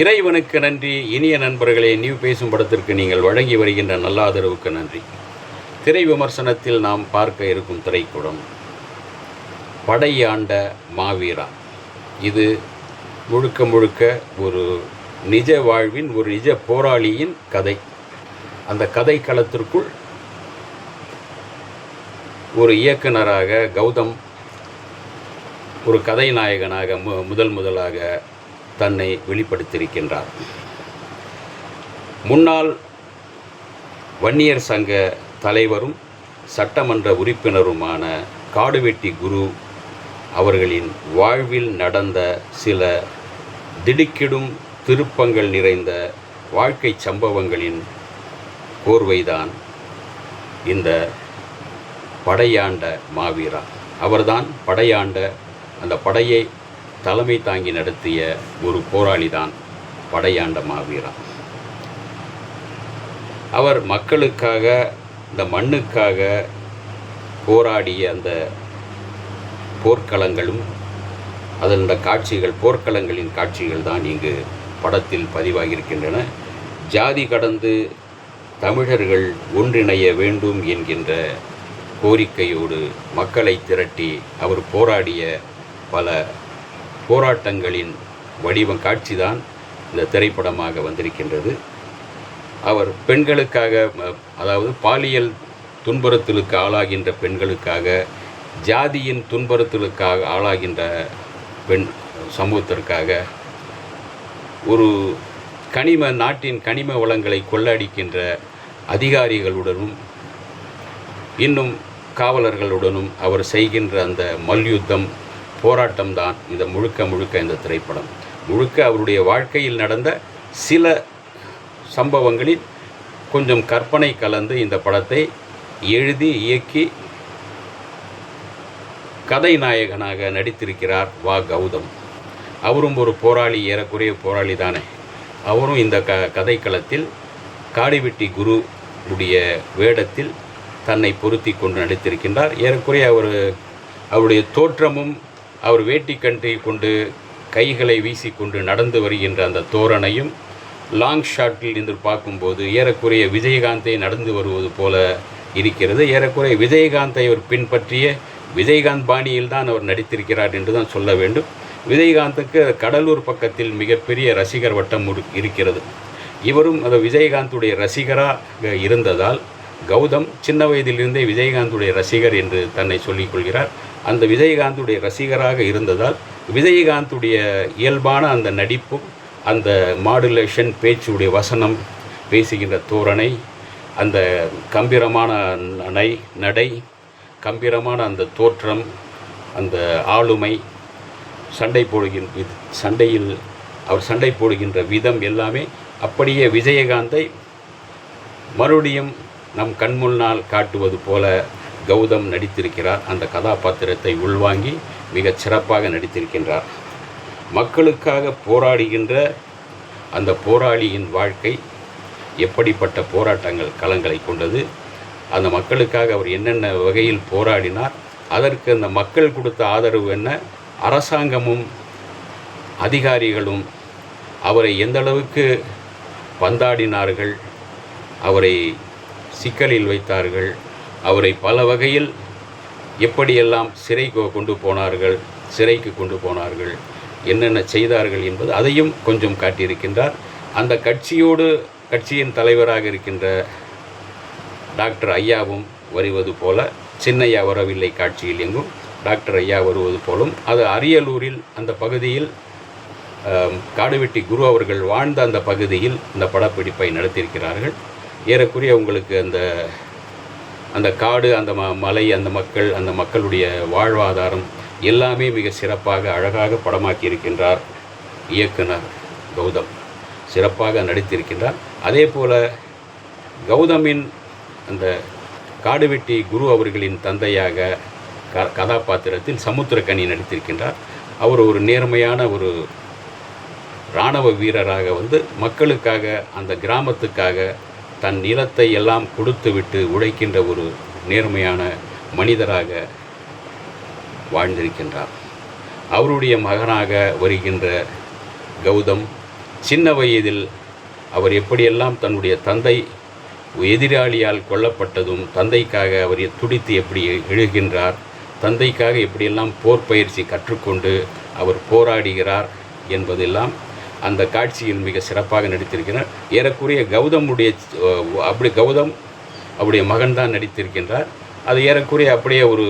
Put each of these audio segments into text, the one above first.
இறைவனுக்கு நன்றி. இனிய நண்பர்களே நியூ பேசும் படத்திற்கு நீங்கள் வழங்கி வருகின்ற நல்ல ஆதரவுக்கு நன்றி. திரை விமர்சனத்தில் நாம் பார்க்க இருக்கும் திரைக்கூடம் படையாண்ட மாவீரா. இது முழுக்க முழுக்க ஒரு நிஜ வாழ்வின் ஒரு நிஜ போராளியின் கதை. அந்த கதை களத்திற்குள் ஒரு இயக்குனராக கௌதம் ஒரு கதை நாயகனாக மு முதல் முதலாக தன்னை வெளிப்படுத்தியிருக்கின்றார். முன்னாள் வன்னியர் சங்க தலைவரும் சட்டமன்ற உறுப்பினருமான காடுவெட்டி குரு அவர்களின் வாழ்வில் நடந்த சில திடுக்கிடும் திருப்பங்கள் நிறைந்த வாழ்க்கை சம்பவங்களின் கோர்வைதான் இந்த படையாண்ட மாவீரா அவர்தான் படையாண்ட அந்த படையை தலைமை தாங்கி நடத்திய ஒரு போராளி தான் படையாண்ட மாவீரா அவர் மக்களுக்காக இந்த மண்ணுக்காக போராடிய அந்த போர்க்களங்களும் அதன் காட்சிகள் போர்க்களங்களின் காட்சிகள் தான் இங்கு படத்தில் பதிவாகியிருக்கின்றன. ஜாதி கடந்து தமிழர்கள் ஒன்றிணைய வேண்டும் என்கின்ற கோரிக்கையோடு மக்களை திரட்டி அவர் போராடிய பல போராட்டங்களின் வடிவம் காட்சிதான் இந்த திரைப்படமாக வந்திருக்கின்றது. அவர் பெண்களுக்காக அதாவது பாலியல் துன்புறுத்தலுக்கு ஆளாகின்ற பெண்களுக்காக ஜாதியின் துன்புறுத்தலுக்காக ஆளாகின்ற பெண் சமூகத்திற்காக ஒரு கனிம நாட்டின் கனிம வளங்களை கொள்ளடிக்கின்ற அதிகாரிகளுடனும் இன்னும் காவலர்களுடனும் அவர் செய்கின்ற அந்த மல்யுத்தம் போராட்டம்தான் இந்த முழுக்க முழுக்க இந்த திரைப்படம். முழுக்க அவருடைய வாழ்க்கையில் நடந்த சில சம்பவங்களில் கொஞ்சம் கற்பனை கலந்து இந்த படத்தை எழுதி இயக்கி கதை நாயகனாக நடித்திருக்கிறார் வா கௌதம். அவரும் ஒரு போராளி ஏறக்குறைய போராளி தானே. அவரும் இந்த க கதைக்களத்தில் காடிவெட்டி குரு உடைய வேடத்தில் தன்னை பொருத்தி கொண்டு நடித்திருக்கின்றார். ஏறக்குறைய அவர் அவருடைய தோற்றமும் அவர் வேட்டி கன்றை கொண்டு கைகளை வீசிக்கொண்டு நடந்து வருகின்ற அந்த தோரணையும் லாங் ஷாட்டில் நின்று பார்க்கும்போது ஏறக்குறைய விஜயகாந்தை நடந்து வருவது போல இருக்கிறது. ஏறக்குறைய விஜயகாந்தை அவர் பின்பற்றிய விஜயகாந்த் பாணியில் தான் அவர் நடித்திருக்கிறார் என்று தான் சொல்ல வேண்டும். விஜயகாந்துக்கு கடலூர் பக்கத்தில் மிகப்பெரிய ரசிகர் வட்டம் இருக்கிறது. இவரும் அந்த விஜயகாந்துடைய ரசிகராக இருந்ததால் கௌதம் சின்ன வயதிலிருந்தே விஜயகாந்துடைய ரசிகர் என்று தன்னை சொல்லிக் கொள்கிறார். அந்த விஜயகாந்துடைய ரசிகராக இருந்ததால் விஜயகாந்துடைய இயல்பான அந்த நடிப்பும் அந்த மாடுலேஷன் பேச்சுடைய வசனம் பேசுகின்ற தோரணை அந்த கம்பீரமான நடை நடை கம்பீரமான அந்த தோற்றம் அந்த ஆளுமை சண்டை போடுகின்ற சண்டையில் அவர் சண்டை போடுகின்ற விதம் எல்லாமே அப்படியே விஜயகாந்தை மறுபடியும் நம் கண் முன்னால் காட்டுவது போல கௌதம் நடித்திருக்கிறார். அந்த கதாபாத்திரத்தை உள்வாங்கி மிகச் சிறப்பாக நடித்திருக்கின்றார். மக்களுக்காக போராடுகின்ற அந்த போராளியின் வாழ்க்கை எப்படிப்பட்ட போராட்டங்கள் களங்களை கொண்டது அந்த மக்களுக்காக அவர் என்னென்ன வகையில் போராடினார் அதற்கு அந்த மக்கள் கொடுத்த ஆதரவு என்ன அரசாங்கமும் அதிகாரிகளும் அவரை எந்தளவுக்கு பந்தாடினார்கள் அவரை சிக்கலில் வைத்தார்கள் அவரை பல வகையில் எப்படியெல்லாம் சிறை கொண்டு போனார்கள் சிறைக்கு கொண்டு போனார்கள் என்னென்ன செய்தார்கள் என்பது அதையும் கொஞ்சம் காட்டியிருக்கின்றார். அந்த கட்சியோடு கட்சியின் தலைவராக இருக்கின்ற டாக்டர் ஐயாவும் வருவது போல சின்னையா வரவில்லை காட்சியில் எங்கும் டாக்டர் ஐயா வருவது போலும் அது அரியலூரில் அந்த பகுதியில் காடுவெட்டி குரு அவர்கள் வாழ்ந்த அந்த பகுதியில் இந்த படப்பிடிப்பை நடத்தியிருக்கிறார்கள். ஏறக்குறைய உங்களுக்கு அந்த அந்த காடு அந்த ம மலை அந்த மக்கள் அந்த மக்களுடைய வாழ்வாதாரம் எல்லாமே மிக சிறப்பாக அழகாக படமாக்கி இருக்கின்றார் இயக்குனர் கௌதம். சிறப்பாக நடித்திருக்கின்றார். அதே போல கௌதமின் அந்த காடுவெட்டி குரு அவர்களின் தந்தையாக க கதாபாத்திரத்தில் சமுத்திரக்கனி நடித்திருக்கின்றார். அவர் ஒரு நேர்மையான ஒரு இராணுவ வீரராக வந்து மக்களுக்காக அந்த கிராமத்துக்காக தன் நிலத்தை எல்லாம் கொடுத்துவிட்டு உழைக்கின்ற ஒரு நேர்மையான மனிதராக வாழ்ந்திருக்கின்றார். அவருடைய மகனாக வருகின்ற கௌதம் சின்ன வயதில் அவர் எப்படியெல்லாம் தன்னுடைய தந்தை எதிராளியால் கொல்லப்பட்டதும் தந்தைக்காக அவர் துடித்து எப்படி எழுகின்றார் தந்தைக்காக எப்படியெல்லாம் போர் பயிற்சி கற்றுக்கொண்டு அவர் போராடுகிறார் என்பதெல்லாம் அந்த காட்சியில் மிக சிறப்பாக நடித்திருக்கிறார். ஏறக்குறைய கௌதமுடைய அப்படி கௌதம் அவருடைய மகன் தான் நடித்திருக்கின்றார். அது ஏறக்குறைய அப்படியே ஒரு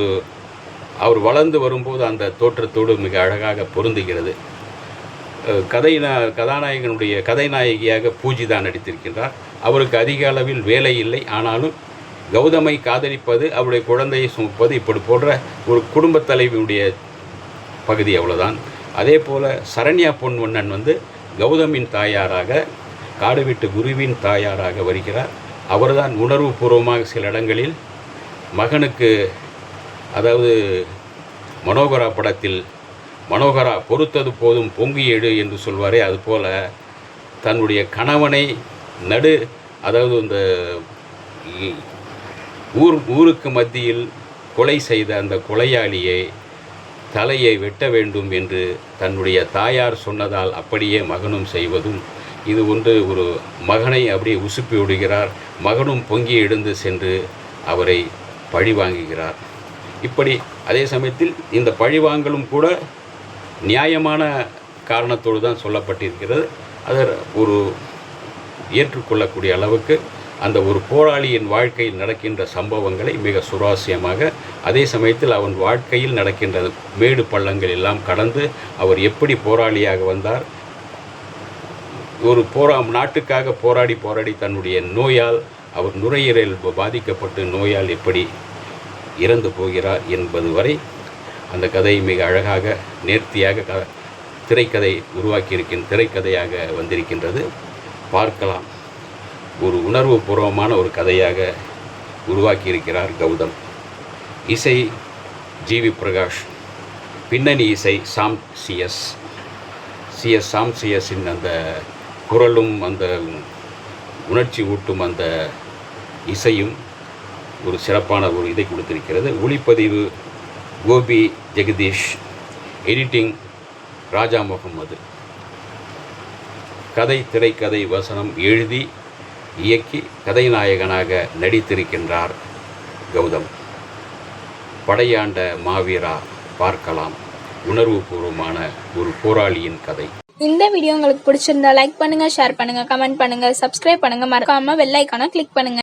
அவர் வளர்ந்து வரும்போது அந்த தோற்றத்தோடு மிக அழகாக பொருந்துகிறது. கதை கதாநாயகனுடைய கதைநாயகியாக பூஜி தான் நடித்திருக்கின்றார். அவருக்கு அதிக அளவில் வேலை இல்லை. ஆனாலும் கௌதமை காதலிப்பது அவருடைய குழந்தையை சுமப்பது இப்படி போன்ற ஒரு குடும்பத் தலைவியுடைய பகுதி அவ்வளோதான் அதே போல் சரண்யா பொன்வண்ணன் வந்து கௌதமின் தாயாராக காடுவிட்டு குருவின் தாயாராக வருகிறார். அவர்தான் உணர்வுபூர்வமாக சில இடங்களில் மகனுக்கு அதாவது மனோகரா படத்தில் மனோகரா பொறுத்தது போதும் பொங்கி எடு என்று சொல்வாரே அதுபோல தன்னுடைய கணவனை நடு அதாவது இந்த ஊர் ஊருக்கு மத்தியில் கொலை செய்த அந்த கொலையாளியை தலையை வெட்ட வேண்டும் என்று தன்னுடைய தாயார் சொன்னதால் அப்படியே மகனும் செய்வதும். இது ஒன்று ஒரு மகனை அப்படியே உசுப்பி விடுகிறார். மகனும் பொங்கி எழுந்து சென்று அவரை பழி வாங்குகிறார். இப்படி அதே சமயத்தில் இந்த பழிவாங்கலும் கூட நியாயமான காரணத்தோடு தான் சொல்லப்பட்டிருக்கிறது. அது ஒரு ஏற்றுக்கொள்ளக்கூடிய அளவுக்கு அந்த ஒரு போராளியின் வாழ்க்கையில் நடக்கின்ற சம்பவங்களை மிக சுவாரஸ்யமாக அதே சமயத்தில் அவன் வாழ்க்கையில் நடக்கின்ற மேடு பள்ளங்கள் எல்லாம் கடந்து அவர் எப்படி போராளியாக வந்தார் ஒரு போரா நாட்டுக்காக போராடி போராடி தன்னுடைய நோயால் அவர் நுரையீரல் பாதிக்கப்பட்டு நோயால் எப்படி இறந்து போகிறார் என்பது வரை அந்த கதை மிக அழகாக நேர்த்தியாக க திரைக்கதை உருவாக்கியிருக்கின் திரைக்கதையாக வந்திருக்கின்றது. பார்க்கலாம். ஒரு உணர்வுபூர்வமான ஒரு கதையாக உருவாக்கியிருக்கிறார் கௌதம். இசை ஜிவி பிரகாஷ் பின்னணி இசை Sam C S C S Sam சிஎஸின் அந்த குரலும் அந்த உணர்ச்சி ஊட்டும் அந்த இசையும் ஒரு சிறப்பான ஒரு இதை கொடுத்திருக்கிறது. ஒளிப்பதிவு கோபி ஜெகதீஷ் எடிட்டிங் ராஜா முகமது கதை திரைக்கதை வசனம் எழுதி இயக்கி கதைநாயகனாக நடித்திருக்கின்றார் கௌதம். படையாண்ட மாவீரா பார்க்கலாம். உணர்வுபூர்வமான ஒரு போராளியின் கதை. இந்த வீடியோ உங்களுக்கு பிடிச்சிருந்தா லைக் பண்ணுங்க ஷேர் பண்ணுங்க கமெண்ட் பண்ணுங்க சப்ஸ்கிரைப் பண்ணுங்க. மறக்காம வெள்ளைக்கான கிளிக் பண்ணுங்க.